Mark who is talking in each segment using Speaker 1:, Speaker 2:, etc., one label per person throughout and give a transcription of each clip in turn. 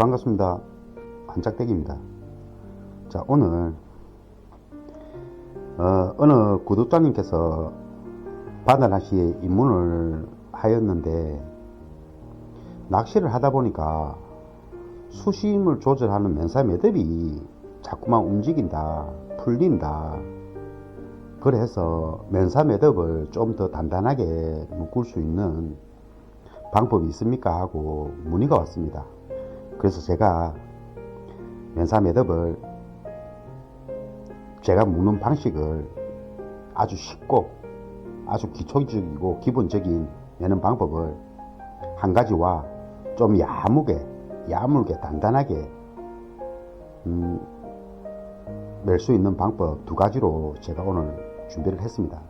Speaker 1: 반갑습니다. 한짝대기입니다. 자, 오늘, 어, 어느 구독자님께서 바다낚시에 입문을 하였는데, 낚시를 하다 보니까 수심을 조절하는 맨사 매듭이 자꾸만 움직인다, 풀린다. 그래서 맨사 매듭을 좀 더 단단하게 묶을 수 있는 방법이 있습니까? 하고 문의가 왔습니다. 그래서 제가 맨사 매듭을 제가 묶는 방식을 아주 쉽고 아주 기초적이고 기본적인 매는 방법을 한 가지와 좀 야무게 야물게 단단하게 음, 멜수 있는 방법 두 가지로 제가 오늘 준비를 했습니다.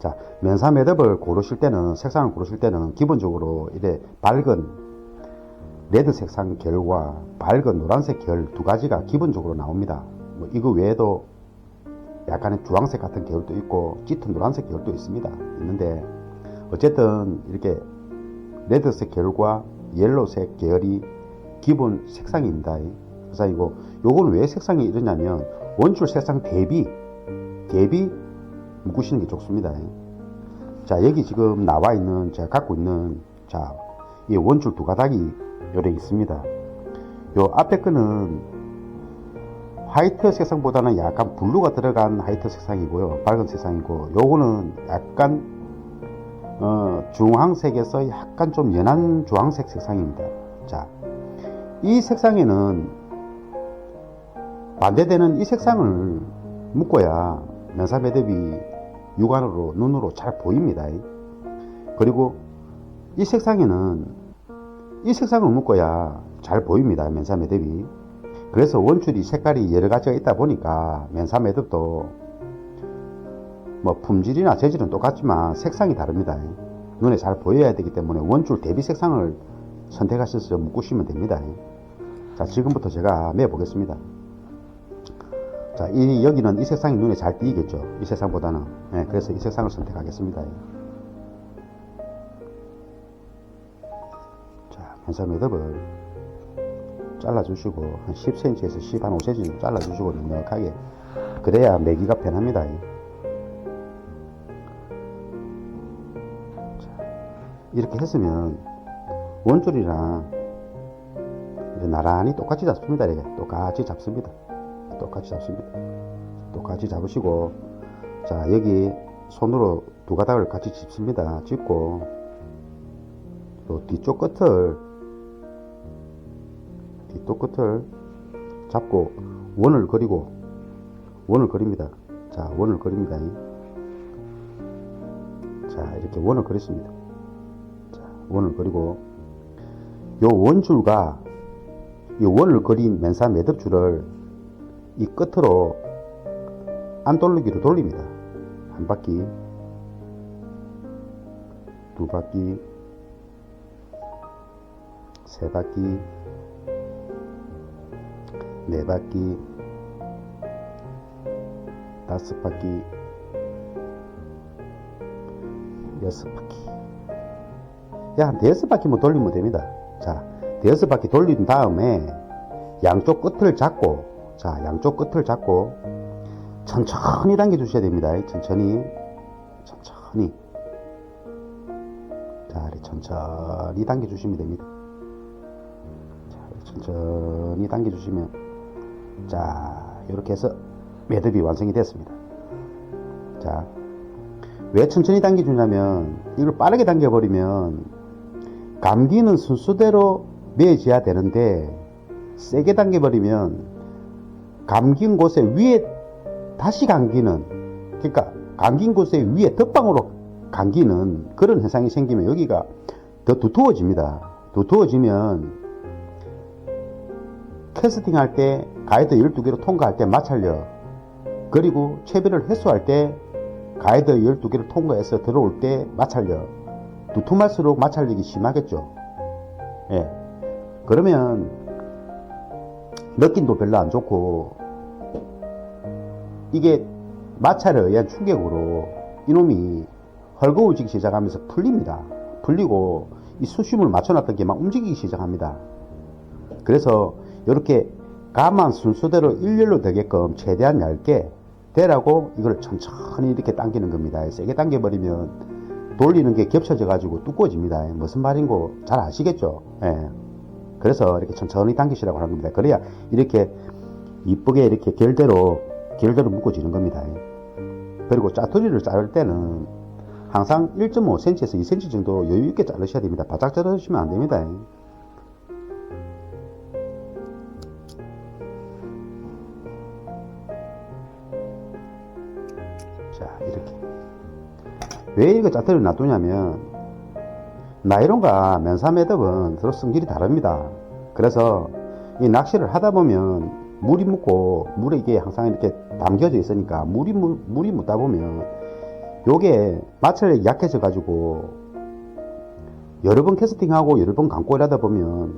Speaker 1: 자, 면사 매듭을 고르실 때는, 색상을 고르실 때는 기본적으로 이래 밝은 레드 색상 결과 밝은 노란색 결 두 가지가 기본적으로 나옵니다. 뭐 이거 외에도 약간의 주황색 같은 계열도 있고 짙은 노란색 계열도 있습니다. 있는데 어쨌든 이렇게 레드색 계열과 옐로색 계열이 기본 색상입니다. 이거 요거는 왜 색상이 이러냐면 원줄 색상 대비 대비 묶으시는 게 좋습니다. 자, 여기 지금 나와 있는, 제가 갖고 있는, 자, 이 원줄 두 가닥이 요래 있습니다. 요 앞에 거는 화이트 색상보다는 약간 블루가 들어간 화이트 색상이고요. 밝은 색상이고, 요거는 약간, 어, 주황색에서 약간 좀 연한 주황색 색상입니다. 자, 이 색상에는 반대되는 이 색상을 묶어야 면사 매듭이 육안으로 눈으로 잘 보입니다. 그리고 이 색상에는 이 색상을 묶어야 잘 보입니다. 면사 매듭이. 그래서 원줄이 색깔이 여러 가지가 있다 보니까 면사 매듭도 뭐 품질이나 재질은 똑같지만 색상이 다릅니다. 눈에 잘 보여야 되기 때문에 원줄 대비 색상을 선택하셔서 묶으시면 됩니다. 자, 지금부터 제가 매 보겠습니다. 자, 이, 여기는 이 색상이 눈에 잘 띄겠죠. 이 색상보다는. 네, 그래서 이 색상을 선택하겠습니다. 자, 면사 매듭을 잘라주시고, 한 10cm에서 10, 한 5cm 정도 잘라주시고, 넉넉하게. 그래야 매기가 편합니다. 자, 이렇게 했으면, 원줄이랑 나란히 똑같이 잡습니다. 이게. 똑같이 잡습니다. 똑같이 잡습니다. 똑같이 잡으시고, 자, 여기 손으로 두 가닥을 같이 짚습니다. 짚고, 또 뒤쪽 끝을, 뒤쪽 끝을 잡고, 원을 그리고, 원을 그립니다. 자, 원을 그립니다. 자, 이렇게 원을 그렸습니다. 자, 원을 그리고, 요 원줄과 이 원을 그린 맨사 매듭줄을 이 끝으로 안 돌리기로 돌립니다. 한 바퀴, 두 바퀴, 세 바퀴, 네 바퀴, 다섯 바퀴, 여섯 바퀴. 야, 한 대여섯 바퀴만 돌리면 됩니다. 자, 대여섯 바퀴 돌린 다음에 양쪽 끝을 잡고 자, 양쪽 끝을 잡고 천천히 당겨 주셔야 됩니다. 천천히, 천천히. 자, 이렇게 천천히 당겨 주시면 됩니다. 자, 천천히 당겨 주시면 자, 이렇게 해서 매듭이 완성이 됐습니다. 자, 왜 천천히 당겨 주냐면 이걸 빠르게 당겨 버리면 감기는 순서대로 매어져야 되는데 세게 당겨 버리면 감긴 곳에 위에 다시 감기는 그러니까 감긴 곳에 위에 덧방으로 감기는 그런 현상이 생기면 여기가 더 두터워집니다. 두터워지면 캐스팅 할 때 가이드 12개로 통과할 때 마찰력 그리고 채비를 해소할 때 가이드 12개를 통과해서 들어올 때 마찰력 두툼할수록 마찰력이 심하겠죠. 예. 그러면 느낌도 별로 안 좋고 이게 마찰에 의한 충격으로 이놈이 헐거워지기 시작하면서 풀립니다. 풀리고 이 수심을 맞춰놨던 게 막 움직이기 시작합니다. 그래서 이렇게 가만 순서대로 일렬로 되게끔 최대한 얇게 대라고 이걸 천천히 이렇게 당기는 겁니다. 세게 당겨버리면 돌리는 게 겹쳐져 가지고 두꺼워집니다. 무슨 말인고 잘 아시겠죠? 예. 그래서 이렇게 천천히 당기시라고 하는 겁니다. 그래야 이렇게 이쁘게 이렇게 결대로 결대로 묶어지는 겁니다. 그리고 짜투리를 자를 때는 항상 1.5cm에서 2cm 정도 여유 있게 자르셔야 됩니다. 바짝 자르시면 안 됩니다. 왜 이거 짜투리를 놔두냐면, 나이론과 면사 매듭은 서로 성질이 다릅니다. 그래서 이 낚시를 하다 보면 물이 묻고 물에 이게 항상 이렇게 담겨져 있으니까 물이, 물, 물이 묻다 보면 요게 마찰력이 약해져 가지고 여러 번 캐스팅하고 여러 번 감고 이러다 보면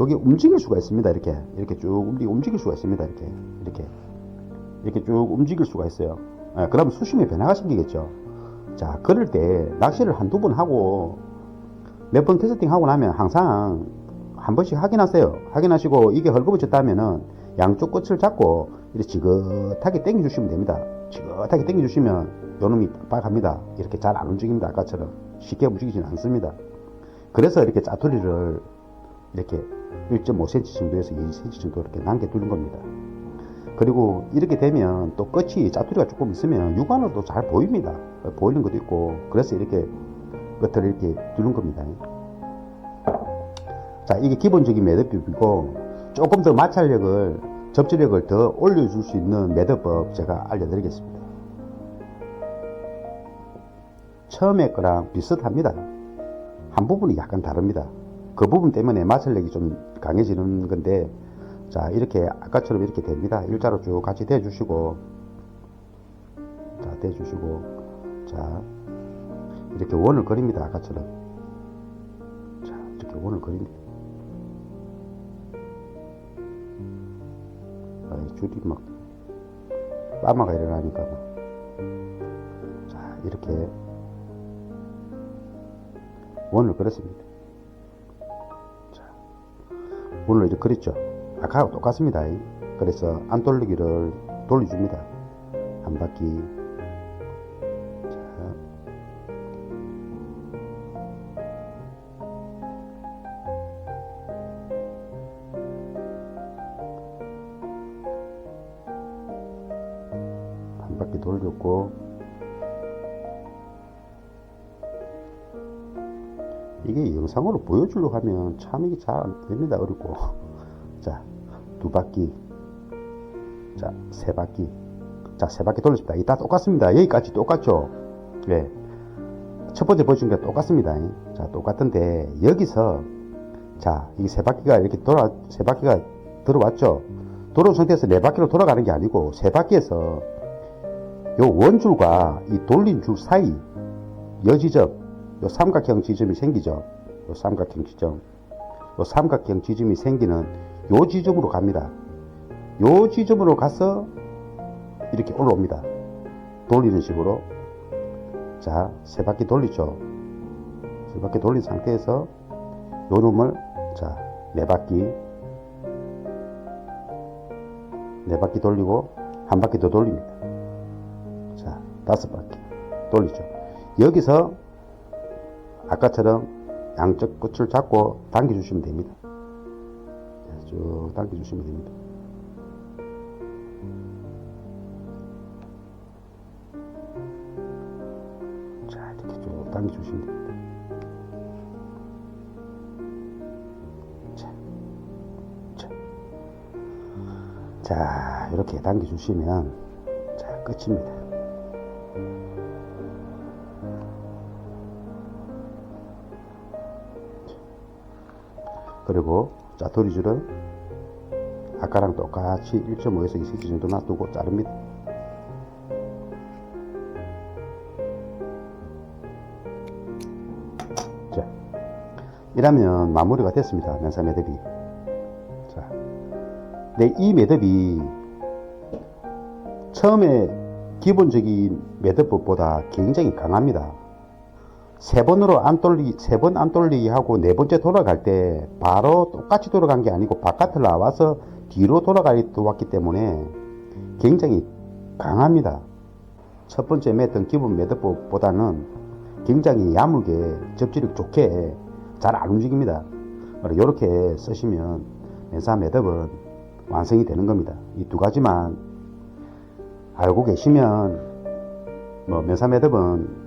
Speaker 1: 여기 움직일 수가 있습니다. 이렇게 이렇게 쭉 움직, 움직일 수가 있습니다. 이렇게 이렇게 이렇게 쭉 움직일 수가 있어요. 예, 그러면 수심에 변화가 생기겠죠. 자, 그럴 때 낚시를 한두 번 하고 몇번 테스팅 하고 나면 항상 한 번씩 확인하세요. 확인하시고 이게 헐거워졌다면은 양쪽 끝을 잡고 이렇게 지긋하게 당겨 주시면 됩니다. 지긋하게 당겨 주시면 요놈이 빨갑니다. 이렇게 잘 안 움직입니다. 아까처럼 쉽게 움직이지는 않습니다. 그래서 이렇게 짜투리를 이렇게 1.5cm 정도에서 2cm 정도 이렇게 남겨 두는 겁니다. 그리고 이렇게 되면 또 끝이 짜투리가 조금 있으면 육안으로도 잘 보입니다. 보이는 것도 있고 그래서 이렇게 끝을 이렇게 두는 겁니다. 자, 이게 기본적인 매듭법이고 조금 더 마찰력을 접지력을 더 올려줄 수 있는 매듭법 제가 알려드리겠습니다. 처음에 거랑 비슷합니다. 한 부분이 약간 다릅니다. 그 부분 때문에 마찰력이 좀 강해지는 건데 자 이렇게 아까처럼 이렇게 됩니다. 일자로 쭉 같이 대 주시고 자 대 주시고 자 이렇게 원을 그립니다. 아까처럼 자 이렇게 원을 그립니다. 아, 줄이 막 빠마가 일어나니까 막. 자 이렇게 원을 그렸습니다. 자, 원을 이렇게 그렸죠. 아까하고 똑같습니다. 그래서 안 돌리기를 돌려줍니다. 한 바퀴. 자. 한 바퀴 돌렸고 이게 영상으로 보여주려고 하면 참 이게 잘 안 됩니다. 어렵고. 자, 두 바퀴. 자, 세 바퀴. 자, 세 바퀴 돌렸습니다. 이다 똑같습니다. 여기까지 똑같죠? 예. 첫 번째 보여준 게 똑같습니다. 자, 똑같은데, 여기서, 자, 이 세 바퀴가 이렇게 돌아, 세 바퀴가 들어왔죠? 들어온 상태에서 네 바퀴로 돌아가는 게 아니고, 세 바퀴에서, 요 원줄과 이 돌린 줄 사이, 여지점, 요 삼각형 지점이 생기죠. 요 삼각형 지점. 요 삼각형 지점이 생기는 요 지점으로 갑니다. 요 지점으로 가서 이렇게 올라옵니다. 돌리는 식으로. 자, 세 바퀴 돌리죠. 세 바퀴 돌린 상태에서 요 놈을, 자, 네 바퀴. 네 바퀴 돌리고 한 바퀴 더 돌립니다. 자, 다섯 바퀴 돌리죠. 여기서 아까처럼 양쪽 끝을 잡고 당겨주시면 됩니다. 쭉 당겨주시면 됩니다. 자, 이렇게 쭉 당겨주시면 됩니다. 자, 자, 자, 이렇게 당겨주시면 자, 끝입니다. 그리고 짜투리줄은 아까랑 똑같이 1.5에서 2cm 정도 놔두고 자릅니다. 자, 이러면 마무리가 됐습니다. 면사 매듭이. 자, 근데 이 매듭이 처음에 기본적인 매듭법보다 굉장히 강합니다. 세 번으로 안 돌리, 세 번 안 돌리기 하고 네 번째 돌아갈 때 바로 똑같이 돌아간 게 아니고 바깥을 나와서 뒤로 돌아가기 왔기 때문에 굉장히 강합니다. 첫 번째 맸던 기본 매듭법보다는 굉장히 야물게 접지력 좋게 잘 안 움직입니다. 이렇게 쓰시면 맨사 매듭은 완성이 되는 겁니다. 이 두 가지만 알고 계시면 뭐 맨사 매듭은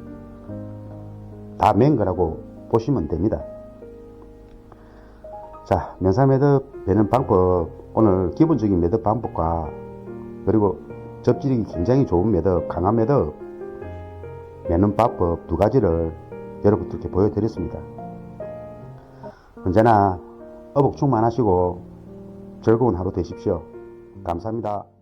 Speaker 1: 다맨 거라고 보시면 됩니다. 자, 면사 매듭 베는 방법 오늘 기본적인 매듭 방법과 그리고 접질이 굉장히 좋은 매듭, 강한 매듭 매는 방법 두 가지를 여러분들께 보여드렸습니다. 언제나 어복 충만 하시고 즐거운 하루 되십시오. 감사합니다.